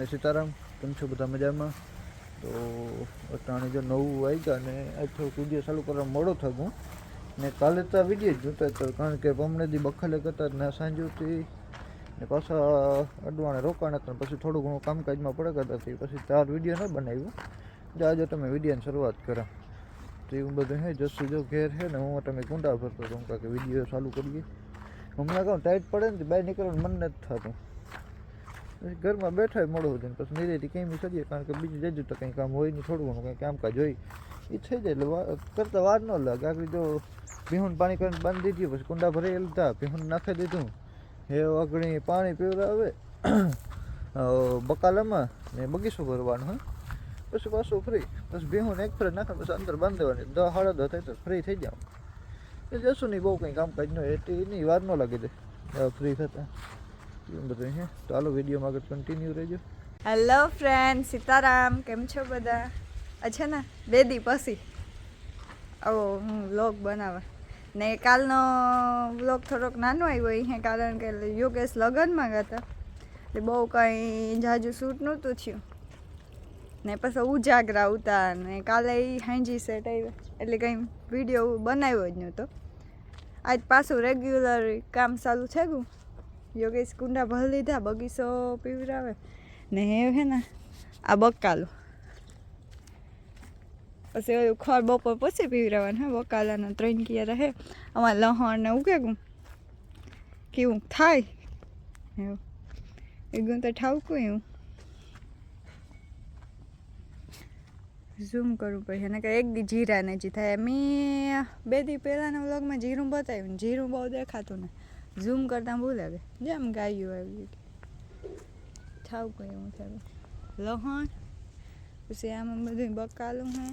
ને સીતારામ કેમ છો બધા મજામાં? તો અટાણે જો નવું આવી ગયા ને આજ થોડુંક વીડિયો ચાલુ કરવા મોડો થયું ને કાલે તો વીડિયો જ જોતા હતા, કારણ કે હમણાં બખલે કરતા ને સાંજુથી ને પાછા અડવાણે રોકાણ હતા પછી થોડું ઘણું કામકાજમાં પડે કરતા પછી ચાર વીડિયો ન બનાવ્યું. આજે તમે વિડીયોની શરૂઆત કરા. તો એવું બધું હે, જસુ જો ઘેર છે ને હું તમે ગુંડા ભરતો હતો હું કાંઈક વીડિયો ચાલુ કરીએ. હમણાં કહું ટાઈટ પડે ને બહાર નીકળવાનું મન નથી થતું. પછી ઘરમાં બેઠા મોડું હોય પછી નિરેથી કંઈ બી કરીએ કારણ કે બીજું જજુ તો કંઈ કામ હોય નહીં, થોડું કંઈ કામકાજ હોય. એ થઈ જાય એટલે કરતાં વાર ન લાગે. આગળ જો ભીહુન પાણી કરીને બાંધી દીધું, પછી કુંડા ભરાઈ લીધા ભીહુન નાખી દીધું. હે અગણી પાણી પીવડાવે. બકાલામાં ને બગીચો ભરવાનો હોય. પછી પાછું ફ્રી પછી ભીહું એક ફરે નાખે પછી અંદર બાંધી દેવાની. દસ સાડા દસ થાય તો ફ્રી થઈ જાવ એ જશું નહીં બહુ કંઈ કામકાજ ન હોય, એટલે એની વાર ન લાગી દે ફ્રી થતાં. એવું બધું છે આગળ કન્ટિન્યુ રહેજો. હેલો ફ્રેન્ડ સીતારામ, કેમ છો બધા? અચ્છા, ને, બે દી પછી. આવો હું વ્લોગ બનાવવા. ને કાલનો વ્લોગ થોડોક નાનો આવ્યો અહીંયા કારણ કે યોગેશ લગ્નમાં ગયા હતા. એટલે બહુ કંઈ જાજુ શૂટ નહોતું થયું. ને પછી ઉજાગરા ઉતા ને કાલે એ હાંજી સેટ આવ્યા એટલે કંઈ વીડિયો બનાવ્યો જ નહોતો. આજ પાછું રેગ્યુલર કામ ચાલુ થઈ ગયું યોગેશ કુંડા ભરી લીધા, બગીચો પીવરાવે ને હે ને, આ બકાલો. પછી ઓલું ખોર બપોર પછી પીવરાવાનું હે, બકાલાના ત્રણ કિયા રહે અમારે લહણ ને ઉગે ગું કેવું થાય? એવું. ગું તો ઠાવકું એવું. ઝૂમ કરવું પડશે ને કે એક દી જીરા ને થાય. મેં બે દી પહેલાંના વ્લોગમાં જીરું બતાવ્યું જીરું બહુ દેખાતું ને ઝૂમ કરતાં બહુ લાગે જેમ ગાયું આવી થાવ કોઈ એવું થાય લહણ પછી આમાં બધું બકાલું હે.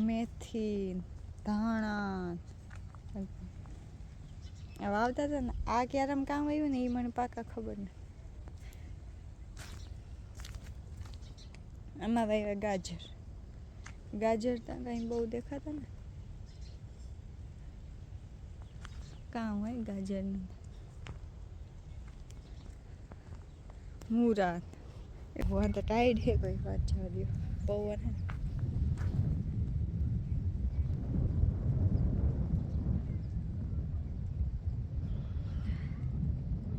મેથી ધાણા. વાવતા હતા ને આ ક્યારેમ કામ આવ્યું ને એ મને પાકા ખબર ને. આમાં વાવ્યા ગાજર. ગાજર ત્યાં કંઈ બહુ દેખાતા ને. કામ હોય ગાજરનું. મુરાત ભગવાન તો ટાઈડ હે કોઈ વાત જવા દો પવન હે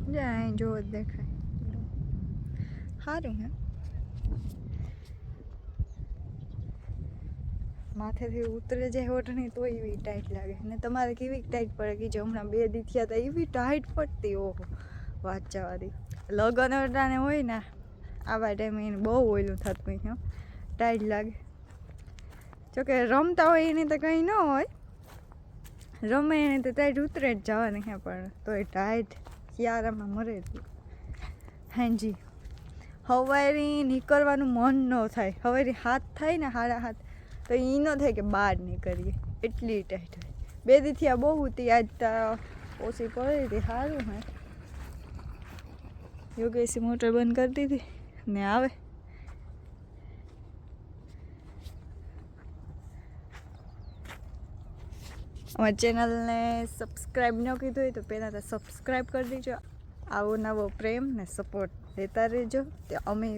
જાય જો દેખાય. સારું હે. માથેથી ઉતરે જાય ઓઢણી તો એવી ટાઈટ લાગે. ને તમારે કેવી ટાઈટ પડે કે જે હમણાં બે દી થયા હતા એવી ટાઈટ પડતી, ઓહો. વાત જવાથી લગન અટાણે હોય ને, આવા ટાઈમે એને બહુ ઓયલું થતું હોય ટાઈટ લાગે. જોકે રમતા હોય એને તો કંઈ ન હોય. રમે એને તો ટાઈટ ઉતરે જ જવાની હે, પણ તોય ટાઈટ ક્યારામાં મરે હાજી. હવારી નીકળવાનું મન ન થાય. હવારી હાથ થાય ને હારા હાથ. તો એ ન થાય કે બહાર નીકળીએ. એટલી ટાઈટ હોય. બે દીથી આ બહુ હતી, આજ ઓછી પડી હતી, સારું હે યોગેશી મોટર બંધ કરી દીધી ને આવે. અમારી ચેનલને સબસ્ક્રાઈબ ન કીધું હોય તો પહેલાં તો સબસ્ક્રાઈબ કરી દેજો. આવો નવો પ્રેમ ને સપોર્ટ દેતા રહેજો. તે અમે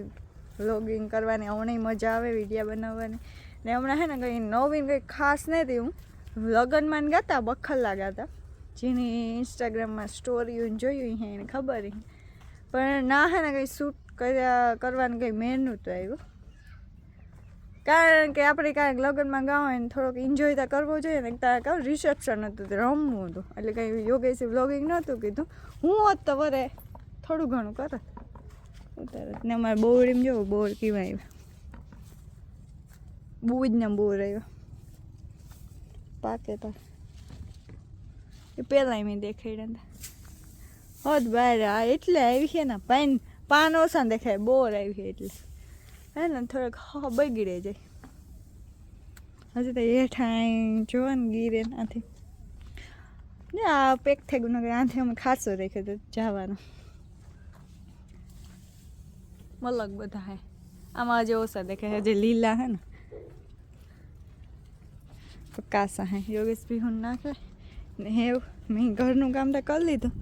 વ્લોગિંગ કરવાની અવણી મજા આવે વિડીયા બનાવવાની. ને હમણાં હે ને કંઈ નવીન કંઈ ખાસ નહીં હું લગ્નમાં ગાતા, બખલ્લા ગાતા. જેની ઇન્સ્ટાગ્રામમાં સ્ટોરી જોયું હે એને ખબર પણ ના હે ને કંઈ શૂટ કર્યા, કરવાનું કંઈ મેન નહોતું આવ્યું. કારણ કે આપણે કાંઈક લગ્નમાં ગાવ હોય ને થોડોક એન્જોય તો કરવો જોઈએ ને ત્યાં કહું રિસેપ્શન હતું, તે રમવું હતું. એટલે કંઈ યોગેશી વ્લોગિંગ નહોતું કીધું. હું હોત તો વરે થોડું ઘણું કરત. ને અમારે બોરડીમાં જોવું, બોર કહેવાય. બહુ જ ને બોર આવ્યો પાકે તો એ પહેલાંય મેં દેખાડ્યા હતા હોત બહાર આ એટલે આવી છે ને પાન પાન ઓછા દેખાય બોર આવી છે એટલે હે ને થોડોક હ બગડે જાય હજી તો હેઠાઈ જોવા ને ગીરે નાથી ને આ પેક થઈ ગયું આથી અમે ખાસો રાખ્યો તો જવાનો મલક બધા હે આમાં હજી ઓછા દેખાય હજી લીલા હે કાસા હે. યોગેશ બી હું. નાખે ને હેવ મેં ઘરનું કામ તો કરી લીધું.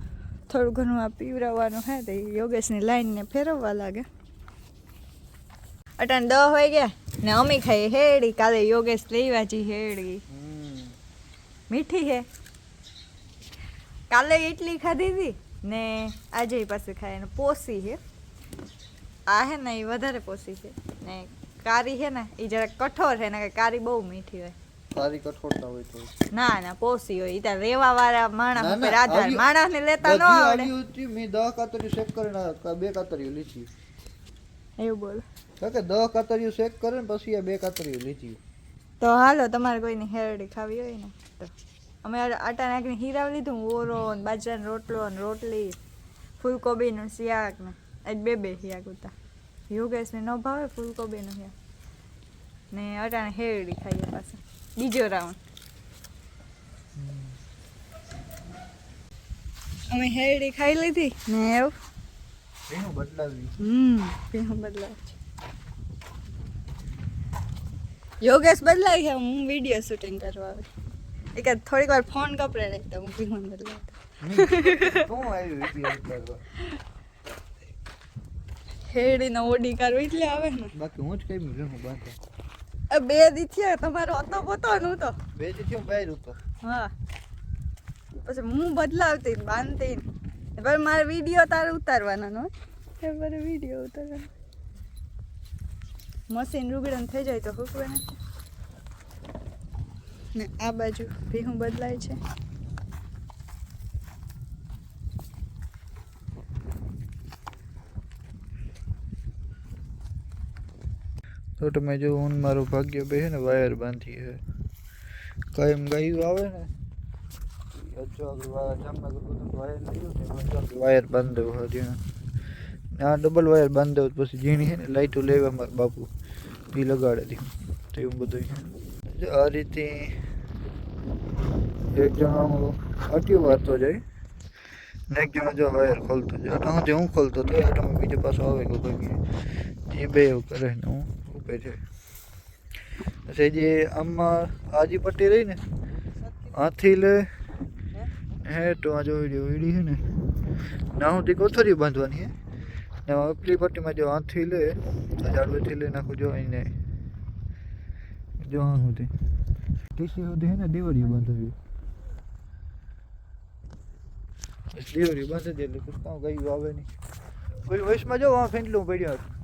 થોડું ઘણું આ પીવડાવવાનું હે તો યોગેશની લાઈનને ફેરવવા લાગે. અટાણ દહ હોય ગયા. ને અમી ખાઈ હેડી. કાલે યોગેશ લેવા જી હેડી. મીઠી હે. કાલે ઇડલી ખાધી હતી ને આજે પાસે ખાય. ને પોસી હે. આ હે ને એ વધારે પોસી છે. ને કારી હે ને એ જરાક કઠોર છે ને કારી બહુ મીઠી હોય. સારી કઠોરતા હોય તો. ના ના પોસી હોય. ઈ રેવા વાળા માણસ ઉપર આધાર માણસ ને લેતા ન આવડે. મેં દહ કાતરીઓ શેક કરીને બે કાતરીઓ લીધી. એવું બોલ. કે દહ કાતરીઓ શેક કરે ને પછી આ બે કાતરીઓ લીધી. તો હાલો તમારે કોઈની હેરડી ખાવી હોય ને તો. અમે આટા નાખીને હીરાવ લીધું ઓરો ને બાજરાનો રોટલો ને રોટલી ફૂલકોબીનું શિયાક ને. આજ બે બે શાક હતા યોગેશને ન ભાવે ફૂલકોબીનું શાક. ને અટાણે હેરડી ખાઈએ પાછા. બીજો રાઉન્ડ અમે હેરડી ખાઈ લીધી ને એવું. એનું બદલાવ્યું. હમ ભીનું બદલાવ છે યોગેશ બદલાઈ ગયા હું વીડિયો શૂટિંગ કરવા આવી. એ થોડીક વાર ફોન કપડે રાખતા હું ભીનું બદલાવ શું આવ્યું વીડિયો ઉતારવા ઓડી કરવો એટલે આવે ને. બાકી હું જ કઈ હું બાંધો. આ બે દી થયા તમારો હતો પોતો નહોતો બેથી થયું બહાર હતો હા. પછી હું બદલાવતી બાંધતી પણ મારે વીડિયો તારે ઉતારવાનો નો એ મારે વીડિયો ઉતારવાનો. મશીન રૂગડન થઈ જાય તો હુકવે ને. ને આ બાજુ ભીહું બદલાય છે. તો તમે જો હું ને મારું ભાગ્ય બે છે ને વાયર બાંધી છે કાયમ ગાયું આવે ને અચ્છા આપણે વાયર જામનગર બધું વાયર લીધું ને એમાં જો આપણે વાયર બાંધ્યો હોય ત્યાં. ને આ ડબલ વાયર બાંધ્યો તો પછી ઝીણી છે ને લાઈટો લેવા મારા બાપુ એ લગાડે હતી તો એવું બધું છે. જો આ રીતે એક જણો અટ્યું વાંચતો જાય, ને એક જણો જો વાયર ખોલતો જાય. આમાંથી હું ખોલતો તો આટામાં બીજો પાછો આવે કે ભાઈ એ બે એવું કરે ને હું. ઉભે છે. પછી જે આમાં આજી પટ્ટી રહી ને આથી લે. હે, તો આ જો વીડિયો વીડી છે ને. ના, હું કોથળી બાંધવાની હે. ને આ ઉપલી પટ્ટીમાં જો આથી લે ઝાડવેથી લઈ નાખું જો એને. જો આ સુધી ટીસી સુધી હે ને દિવાળીઓ બાંધવી. બસ દિવાળી બાંધી દે એટલે પછી કામ ગયું આવે નહીં. કોઈ વયસમાં જો આ ફેંટલું પડ્યો હતું.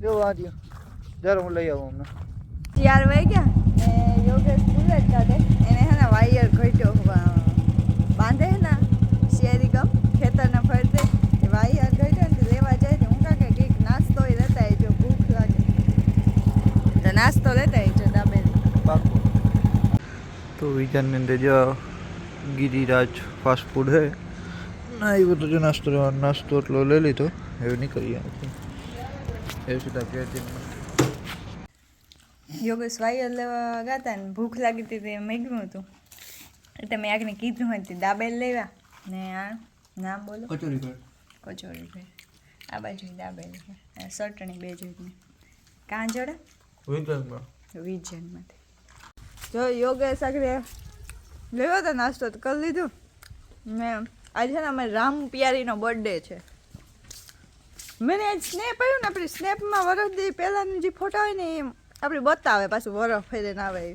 જો આ દ્યો જરા હું લઈ આવું હમણાં ચાર વાગ્યા ને યોગેશ બુલેટ કાઢે એને હે ને વાયર ઘટ્યો વા- બાંધે હે ને શેરી ગમ ખેતરના ફરતે એ વાયર ઘટ્યો ને તે લેવા જાય તો હું કાકે કંઈક નાસ્તો ય લેતા આવજો ભૂખ લાગે તો નાસ્તો લેતા આવજો દાબેલ પાકું તો વિજાનની અંદર જો ગિરિરાજ ફાસ્ટ ફૂડ હે ના એ બધું જો નાસ્તો નાસ્તો એટલો લઈ લીધો હવે નીકળી ગયા એ સીધા યોગેશ વાયર લેવા ગાતા ને ભૂખ લાગી હતી તે મેગ્યું હતું. એટલે મેં આગને કીધું હતું દાબેલ લેવા. ને આ નામ બોલો. કચોરી કર. કચોરી આ બાજુ દાબેલ ચટણી બે જોઈને કાંજોડા વિજાનમાં. વિજયમાંથી જો યોગેશ આગળ લેવો તો નાસ્તો તો કરી લીધું. ને આજે છે ને અમારે રામ પિયારીનો બર્થડે છે. મને સ્નેપ આવ્યું ને આપણી સ્નેપમાં વરસ દે પહેલાંની જે ફોટો હોય ને એ આપણે બતાવે પાછું વરસ ફેરીને આવે એ.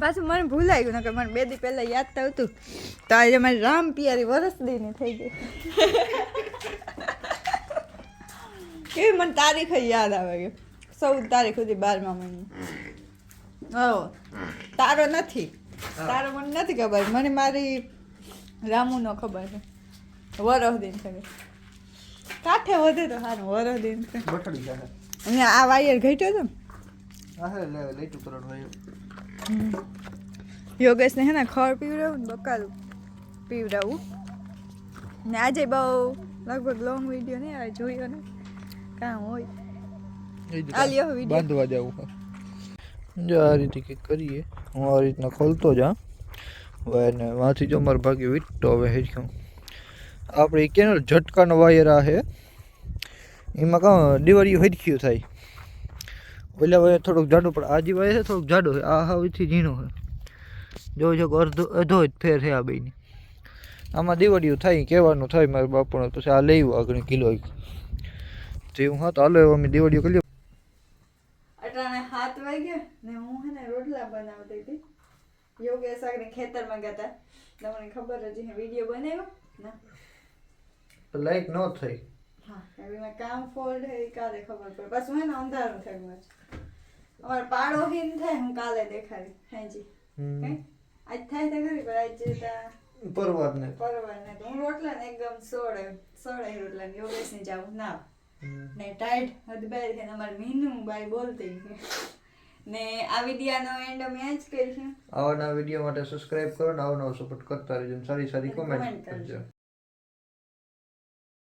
પાછું મને ભૂલાઈ ગયું કે મને બે દી પહેલાં યાદ થતું તો આજે મારી રામ પિયારી વરસ દીની થઈ ગઈ. કેવી મને તારીખ યાદ આવે કે ચૌદ તારીખ સુધી બારમા મહિને. હો તારો નથી. તારો મને નથી ખબર. મને મારી રામુનો ખબર છે. વરસ દિન છે કાંઠે વધે તો સારું વરો દિન બટડી જાય અને આ વાયર ઘટ્યો તો ને? હે લે લેટુ કરણ હોય યોગેશને હે ને ખડ પીવડાવું ને બકાલું પીવડાવું. ને આજે બહુ લગભગ લોંગ વિડિયો નહીં આવે જોયો ને કામ હોય. આ લ્યો video. બાંધવા જવું જો આ રીતે કંઈક કરીએ. હું આ રીતના ખોલતો જા વાયરને વાંથી જો મારા ભાગે વીટતો હવે હેઠું આપણે કેનો ઝટકાનો વાયર આ છે. એમાં કાં દિવાળીઓ હેરખ્યું થાય. ઓલા વાયર થોડોક જાડો, પણ આ જે વાયર છે થોડોક જાડો છે. આ હાવથી ઝીણો છે. જો જો અડધો અડધો જ ફેર છે આ બેની આમાં દિવાળીઓ થાય, કહેવાનું થાય મારા બાપુને. પછી આ લેવું આગળ કિલો તે હું હા, તો હાલો હવે અમે દિવાળીઓ કરી અટાણે હાથ વાગ્યા ને હું હે ને રોટલા બનાવતી હતી. યોગેશ આગળ ખેતરમાં ગયા હતા. તમને ખબર જ છે વીડિયો બનાવ્યો? ના. લાઈક ન થઈ. હા કામ ફોલ્ડ હે કાલે ખબર પડે. પાછું હે અંધારું થયું છે. અમારે પાડો હિન થાય હું કાલે દેખાડી. હાજી આજ થાય તો ખરી પણ આજ જેતા પરવાર ને પરવાર ને હું રોટલા ને એકદમ સોળે સોળે રોટલા ને યોગેશ ને જાઉં. ના. ને ટાઈટ હદબાર છે અમારે મીનુ બાઈ બોલતી ને આ વિડિયાનો એન્ડ અમે આ જ કરીશું. આવા નવા વીડિયો માટે સબસ્ક્રાઇબ કરો ને આવો નવો સપોર્ટ કરતા રહેજો સારી સારી કોમેન્ટ. કરજો.